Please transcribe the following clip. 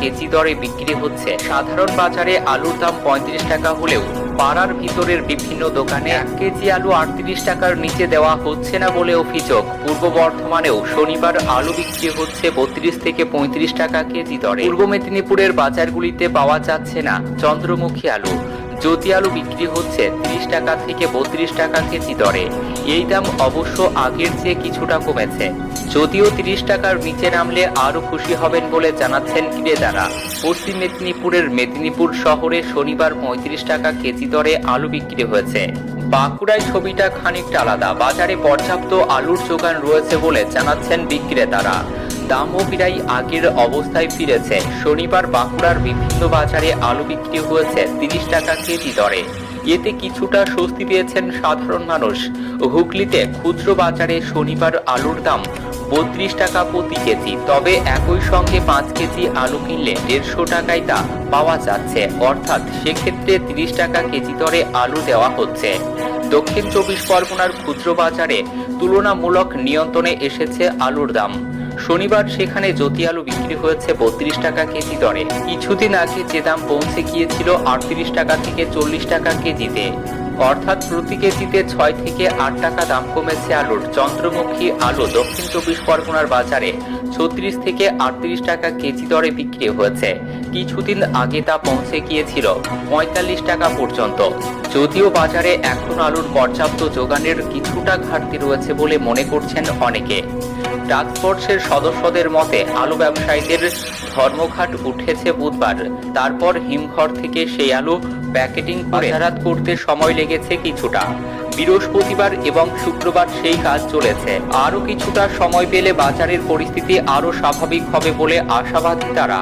KG দরে বিক্রি হচ্ছে, সাধারণ বাজারে আলুর দাম পঁয়ত্রিশ টাকা হলেও পাড়ার ভিতরের বিভিন্ন দোকানে এক কেজি আলু আটত্রিশ টাকার নিচে দেওয়া হচ্ছে না বলে অভিযোগ। পূর্ব বর্ধমানেও শনিবার আলু বিক্রি হচ্ছে বত্রিশ থেকে পঁয়ত্রিশ টাকা কেজি দরে। পূর্ব মেদিনীপুরের বাজারগুলিতে পাওয়া যাচ্ছে না চন্দ্রমুখী আলু। জ্যোতি আলু বিক্রি হচ্ছে ত্রিশ টাকা থেকে বত্রিশ টাকা কেজি দরে। এই দাম অবশ্য আগের চেয়ে কিছুটা কমেছে। যদিও তিরিশ টাকার নিচে নামলে আরও খুশি হবেন বলে জানাচ্ছেন ক্রেতারা পশ্চিম মেদিনীপুরের মেদিনীপুর শহরে শনিবার পঁয়ত্রিশ টাকা কেজি দরে আলু বিক্রি হয়েছে। বাঁকুড়ায় ছবিটা খানিকটা আলাদা। বাজারে পর্যাপ্ত আলুর যোগান রয়েছে বলে জানাচ্ছেন বিক্রেতারা। দামও প্রায় আগের অবস্থায় ফিরেছে। শনিবার বাঁকুড়ার বিভিন্ন বাজারে আলু বিক্রি হয়েছে তিরিশ টাকা কেজি দরে। এতে কিছুটা স্বস্তি পেয়েছেন সাধারণ মানুষ। হুগলিতে খুচরো বাজারে শনিবার আলুর দাম বত্রিশ টাকা প্রতি কেজি। তবে একই সঙ্গে পাঁচ কেজি আলু কিনলে দেড়শো টাকায় তা পাওয়া যাচ্ছে। অর্থাৎ সেক্ষেত্রে তিরিশ টাকা কেজি দরে আলু দেওয়া হচ্ছে। দক্ষিণ চব্বিশ পরগনার খুচরো বাজারে তুলনামূলক নিয়ন্ত্রণে এসেছে আলুর দাম। শনিবার সেখানে জ্যোতি আলু বিক্রি হয়েছে বত্রিশ টাকা কেজি দরে। কিছুদিন আগে যে দাম পৌঁছে গিয়েছিল আটত্রিশ টাকা থেকে চল্লিশ টাকা কেজিতে। অর্থাৎ প্রতি কেজিতে ছয় থেকে আট টাকা দাম কমেছে আলুর চন্দ্রমুখী আলু দক্ষিণ চব্বিশ পরগনার বাজারে ছত্রিশ থেকে আটত্রিশ টাকা কেজি দরে বিক্রি হয়েছে। কিছুদিন আগে তা পৌঁছে গিয়েছিল পঁয়তাল্লিশ টাকা পর্যন্ত। যদিও বাজারে এখন আলুর পর্যাপ্ত যোগানের কিছুটা ঘাটতি রয়েছে বলে মনে করছেন অনেকে। টাস্কফোর্সের সদস্যদের মতে, আলু ব্যবসায়ীদের ধর্মঘাট উঠেছে বুধবার। তারপর হিমঘর থেকে সেই আলু প্যাকেটিং বাজারাত করতে সময় লেগেছে কিছুটা। বৃহস্পতিবার এবং শুক্রবার সেই কাজ চলেছে। আরও কিছুটা সময় পেলে বাজারের পরিস্থিতি আরও স্বাভাবিক হবে বলে আশাবাদী তারা।